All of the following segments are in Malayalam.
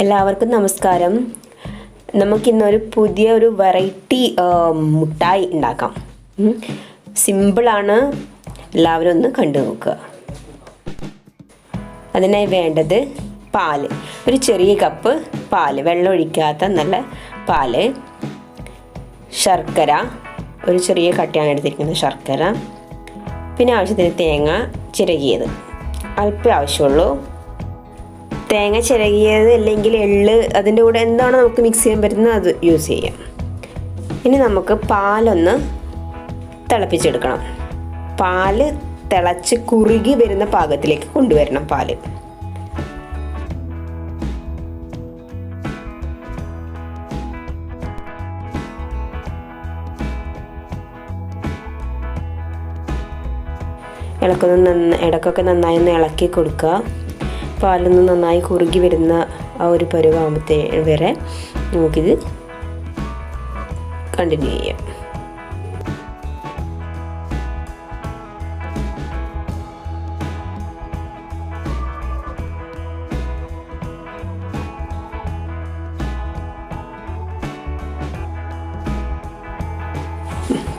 എല്ലാവർക്കും നമസ്കാരം. നമുക്കിന്നൊരു പുതിയ ഒരു വെറൈറ്റി മുട്ടായി ഉണ്ടാക്കാം. സിമ്പിളാണ് എല്ലാവരും ഒന്ന് കണ്ടു നോക്കുക. അതിനായി വേണ്ടത് പാൽ. ഒരു ചെറിയ കപ്പ് പാൽ. വെള്ളം ഒഴിക്കാത്ത നല്ല പാൽ. ശർക്കര. ഒരു ചെറിയ കട്ടിയാണ് എടുത്തിരിക്കുന്നത് ശർക്കര. പിന്നെ ആവശ്യത്തിന് തേങ്ങ ചിരകിയത്. അല്പേ ആവശ്യമുള്ളൂ. തേങ്ങ ചിരകിയത് അല്ലെങ്കിൽ എള്ള് അതിന്റെ കൂടെ എന്താണ് നമുക്ക് മിക്സ് ചെയ്യാൻ പറ്റുന്നത്? അത് യൂസ് ചെയ്യാം. ഇനി നമുക്ക് പാലൊന്ന് തിളപ്പിച്ചെടുക്കണം. പാൽ തിളച്ച് കുറുകി വരുന്ന പാകത്തിലേക്ക് കൊണ്ടുവരണം പാൽ. ഇളക്കൊന്ന് നന്ന ഇടക്കൊക്കെ നന്നായി ഒന്ന് ഇളക്കി കൊടുക്കുക. പാലൊന്ന് നന്നായി കുറുകി വരുന്ന ആ ഒരു പരുവാകുമ്പോഴത്തേ വരെ നമുക്കിത് കണ്ടിന്യൂ ചെയ്യാം.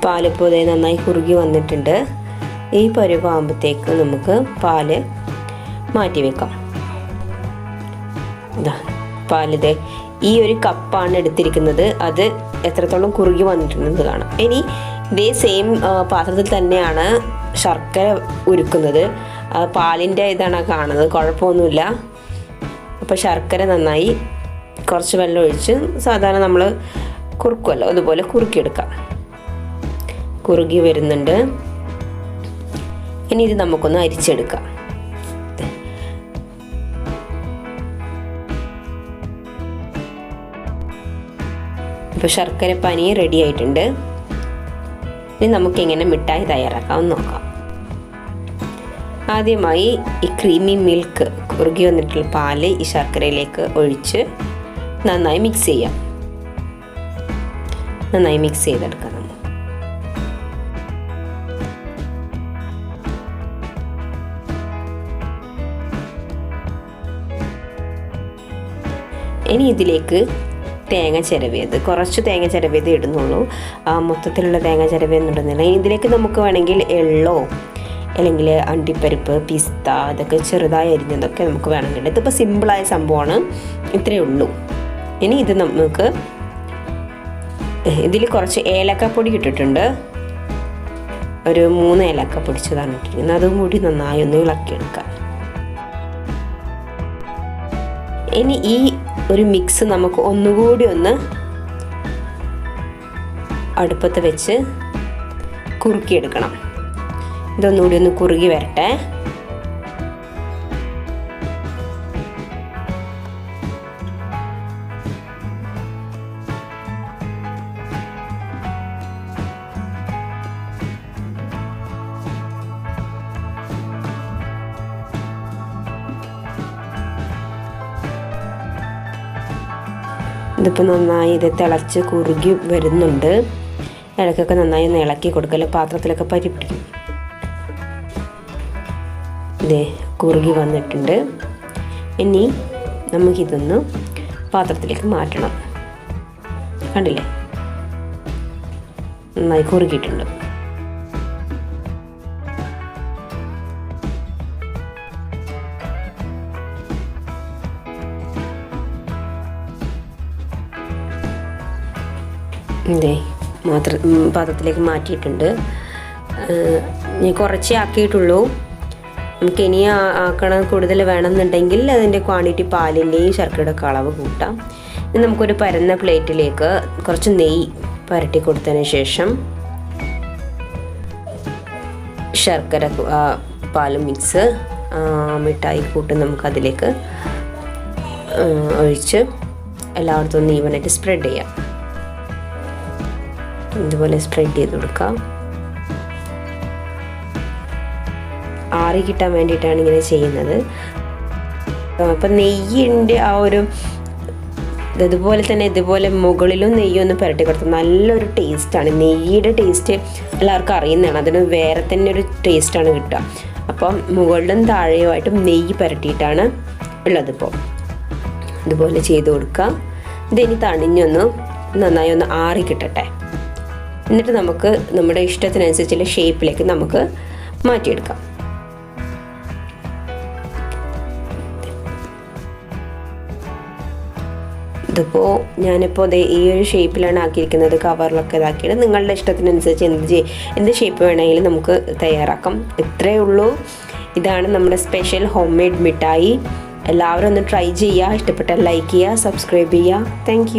പാലിപ്പോൾ ഇതേ നന്നായി കുറുകി വന്നിട്ടുണ്ട്. ഈ പരുവാകുമ്പത്തേക്ക് നമുക്ക് പാൽ മാറ്റി വെക്കാം. പാലിത്. ഈ ഒരു കപ്പാണ് എടുത്തിരിക്കുന്നത്. അത് എത്രത്തോളം കുറുകി വന്നിട്ടുണ്ടെന്ന് കാണാം. ഇനി ഇതേ സെയിം പാത്രത്തിൽ തന്നെയാണ് ശർക്കര ഉരുക്കുന്നത്. പാലിന്റെ ഇതാണ് കാണുന്നത്. കുഴപ്പമൊന്നുമില്ല. അപ്പോൾ ശർക്കര നന്നായി കുറച്ച് വെള്ളം ഒഴിച്ച് സാധാരണ നമ്മൾ കുറുക്കുമല്ലോ അതുപോലെ കുറുക്കിയെടുക്കാം. കുറുകി വരുന്നുണ്ട്. ഇനി ഇത് നമുക്കൊന്ന് അരിച്ചെടുക്കാം. ഇപ്പോൾ ശർക്കര പനി റെഡി ആയിട്ടുണ്ട്. ഇനി നമുക്ക് എങ്ങനെ മിഠായി തയ്യാറാക്കാമെന്ന് നോക്കാം. ആദ്യമായി ഈ ക്രീമി മിൽക്ക് കുറുകി വന്നിട്ടുള്ള പാൽ ഈ ശർക്കരയിലേക്ക് ഒഴിച്ച് നന്നായി മിക്സ് ചെയ്യാം. നന്നായി മിക്സ് ചെയ്തെടുക്കാം ഇനി ഇതിലേക്ക് തേങ്ങ ചിരവിയത്. കുറച്ച് തേങ്ങ ചിരവിയത് ഇടുന്നുള്ളൂ. മൊത്തത്തിലുള്ള തേങ്ങ ചിരവിയൊന്നും ഇടുന്നില്ല ഇതിലേക്ക് നമുക്ക് വേണമെങ്കിൽ എള്ളോ അല്ലെങ്കിൽ അണ്ടിപ്പരിപ്പ് പിസ്ത അതൊക്കെ ചെറുതായി അരിഞ്ഞതൊക്കെ നമുക്ക് വേണമെങ്കിൽ ഇതിപ്പോൾ സിമ്പിളായ സംഭവമാണ്. ഇത്രയേ ഉള്ളൂ. ഇനി ഇത് നമുക്ക് ഇതിൽ കുറച്ച് ഏലക്കപ്പൊടി ഇട്ടിട്ടുണ്ട്. ഒരു മൂന്ന് ഏലക്ക പൊടിച്ചതാണ് ഇട്ടിരിക്കുന്നത്. അതും കൂടി നന്നായി ഒന്ന് ഇളക്കിയെടുക്കാം. ഇനി ഈ ഒരു മിക്സ് നമുക്ക് ഒന്നുകൂടി ഒന്ന് അടുപ്പത്ത് വെച്ച് കുറുക്കിയെടുക്കണം. ഇതൊന്നുകൂടി ഒന്ന് കുറുകി വരട്ടെ. ഇതിപ്പോൾ നന്നായി ഇത് തിളച്ച് കുറുകി വരുന്നുണ്ട്. ഇടയ്ക്കൊക്കെ നന്നായി ഒന്ന് ഇളക്കി കൊടുക്കൽ പാത്രത്തിലൊക്കെ പരി പിടിക്കും ഇതേ കുറുകി വന്നിട്ടുണ്ട്. ഇനി നമുക്കിതൊന്ന് പാത്രത്തിലേക്ക് മാറ്റണം. കണ്ടില്ലേ? നന്നായി കുറുകിയിട്ടുണ്ട്. ഇതേ മാത്ര പാത്രത്തിലേക്ക് മാറ്റിയിട്ടുണ്ട്. ഞാൻ കുറച്ചേ ആക്കിയിട്ടുള്ളൂ. നമുക്ക് ഇനി ആക്കണ കൂടുതൽ വേണമെന്നുണ്ടെങ്കിൽ അതിന്റെ ക്വാണ്ടിറ്റി പാലിന്റെയും ശർക്കരയുടെ ഒക്കെ അളവ് കൂട്ടാം. ഇനി നമുക്കൊരു പരന്ന പ്ലേറ്റിലേക്ക് കുറച്ച് നെയ്യ് പരട്ടി കൊടുത്തതിന് ശേഷം ശർക്കര പാലും മിക്സ് മിഠായി കൂട്ട് നമുക്കതിലേക്ക് ഒഴിച്ച് എല്ലായിടത്തും ഒന്ന് ഈവനായിട്ട് സ്പ്രെഡ് ചെയ്യാം. ഇതുപോലെ സ്പ്രെഡ് ചെയ്ത് കൊടുക്കാം ആറി കിട്ടാൻ വേണ്ടിയിട്ടാണ് ഇങ്ങനെ ചെയ്യുന്നത്. അപ്പം നെയ്യിന്റെ ആ ഒരു ഇതുപോലെ തന്നെ ഇതുപോലെ മുകളിലും നെയ്യൊന്ന് പുരട്ടി കൊടുത്തു നല്ലൊരു ടേസ്റ്റാണ് നെയ്യുടെ ടേസ്റ്റ് എല്ലാവർക്കും അറിയുന്നതാണ്. അതിന് വേറെ തന്നെ ഒരു ടേസ്റ്റാണ് കിട്ടുക. അപ്പം മുകളിലും താഴെയുമായിട്ടും നെയ്യ് പുരട്ടിയിട്ടാണ് ഉള്ളതിപ്പോൾ ഇതുപോലെ ചെയ്ത് കൊടുക്കുക. ഇതിനി തണിഞ്ഞൊന്ന് നന്നായി ഒന്ന് ആറി കിട്ടട്ടെ. എന്നിട്ട് നമുക്ക് നമ്മുടെ ഇഷ്ടത്തിനനുസരിച്ചുള്ള ഷേപ്പിലേക്ക് നമുക്ക് മാറ്റിയെടുക്കാം. ഇതിപ്പോൾ ഞാനിപ്പോൾ ദേ ഈ ഒരു ഷേപ്പിലാണ് ആക്കിയിരിക്കുന്നത്. കവറിലൊക്കെ ഇതാക്കിയിട്ട് നിങ്ങളുടെ ഇഷ്ടത്തിനനുസരിച്ച് എന്ത് ചെയ് എന്ത് ഷേപ്പ് വേണമെങ്കിലും നമുക്ക് തയ്യാറാക്കാം. ഇത്രയേ ഉള്ളൂ. ഇതാണ് നമ്മുടെ സ്പെഷ്യൽ ഹോം മെയ്ഡ് മിഠായി. എല്ലാവരും ഒന്ന് ട്രൈ ചെയ്യുക. ഇഷ്ടപ്പെട്ടാൽ ലൈക്ക് ചെയ്യുക സബ്സ്ക്രൈബ് ചെയ്യുക. താങ്ക്